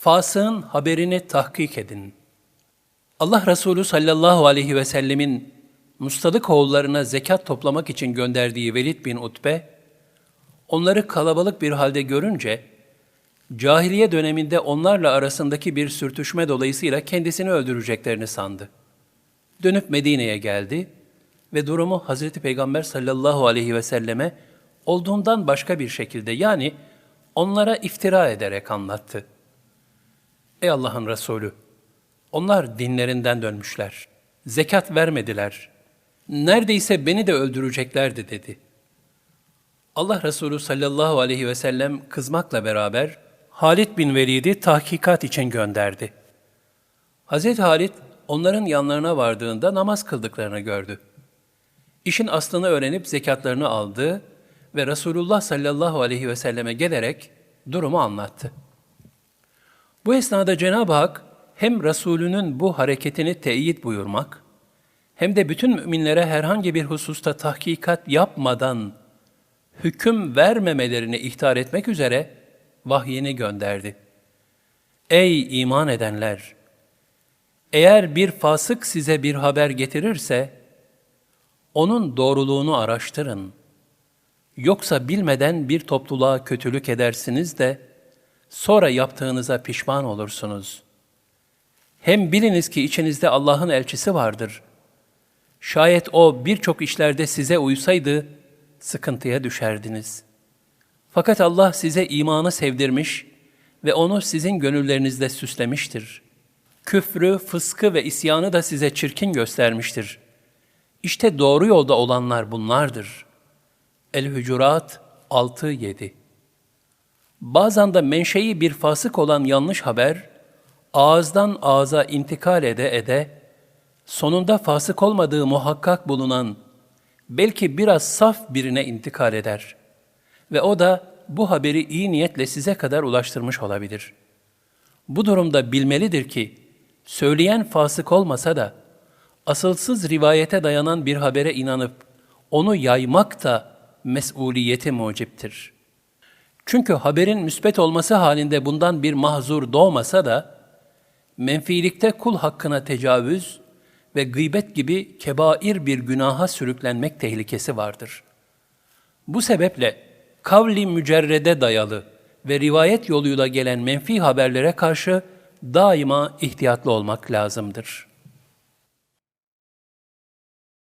Fasığın haberini tahkik edin. Allah Resulü sallallahu aleyhi ve sellemin Mustadık oğullarına zekat toplamak için gönderdiği Velid bin Utbe, onları kalabalık bir halde görünce, cahiliye döneminde onlarla arasındaki bir sürtüşme dolayısıyla kendisini öldüreceklerini sandı. Dönüp Medine'ye geldi ve durumu Hazreti Peygamber sallallahu aleyhi ve selleme olduğundan başka bir şekilde yani onlara iftira ederek anlattı. Ey Allah'ın Resulü! Onlar dinlerinden dönmüşler. Zekat vermediler. Neredeyse beni de öldüreceklerdi dedi. Allah Resulü sallallahu aleyhi ve sellem kızmakla beraber Halid bin Velid'i tahkikat için gönderdi. Hazreti Halid onların yanlarına vardığında namaz kıldıklarını gördü. İşin aslını öğrenip zekatlarını aldı ve Resulullah sallallahu aleyhi ve selleme gelerek durumu anlattı. Bu esnada Cenab-ı Hak hem Resulünün bu hareketini teyit buyurmak, hem de bütün müminlere herhangi bir hususta tahkikat yapmadan hüküm vermemelerini ihtar etmek üzere vahyini gönderdi. Ey iman edenler! Eğer bir fasık size bir haber getirirse, onun doğruluğunu araştırın. Yoksa bilmeden bir topluluğa kötülük edersiniz de, sonra yaptığınıza pişman olursunuz. Hem biliniz ki içinizde Allah'ın elçisi vardır. Şayet o birçok işlerde size uysaydı, sıkıntıya düşerdiniz. Fakat Allah size imanı sevdirmiş ve onu sizin gönüllerinizde süslemiştir. Küfrü, fıskı ve isyanı da size çirkin göstermiştir. İşte doğru yolda olanlar bunlardır. El-Hücurat 6-7 Bazen de menşei bir fasık olan yanlış haber, ağızdan ağza intikal ede ede, sonunda fasık olmadığı muhakkak bulunan, belki biraz saf birine intikal eder. Ve o da bu haberi iyi niyetle size kadar ulaştırmış olabilir. Bu durumda bilmelidir ki, söyleyen fasık olmasa da, asılsız rivayete dayanan bir habere inanıp, onu yaymak da mesuliyeti muciptir.'' Çünkü haberin müspet olması halinde bundan bir mahzur doğmasa da, menfiilikte kul hakkına tecavüz ve gıybet gibi kebair bir günaha sürüklenmek tehlikesi vardır. Bu sebeple kavli mücerrede dayalı ve rivayet yoluyla gelen menfi haberlere karşı daima ihtiyatlı olmak lazımdır.''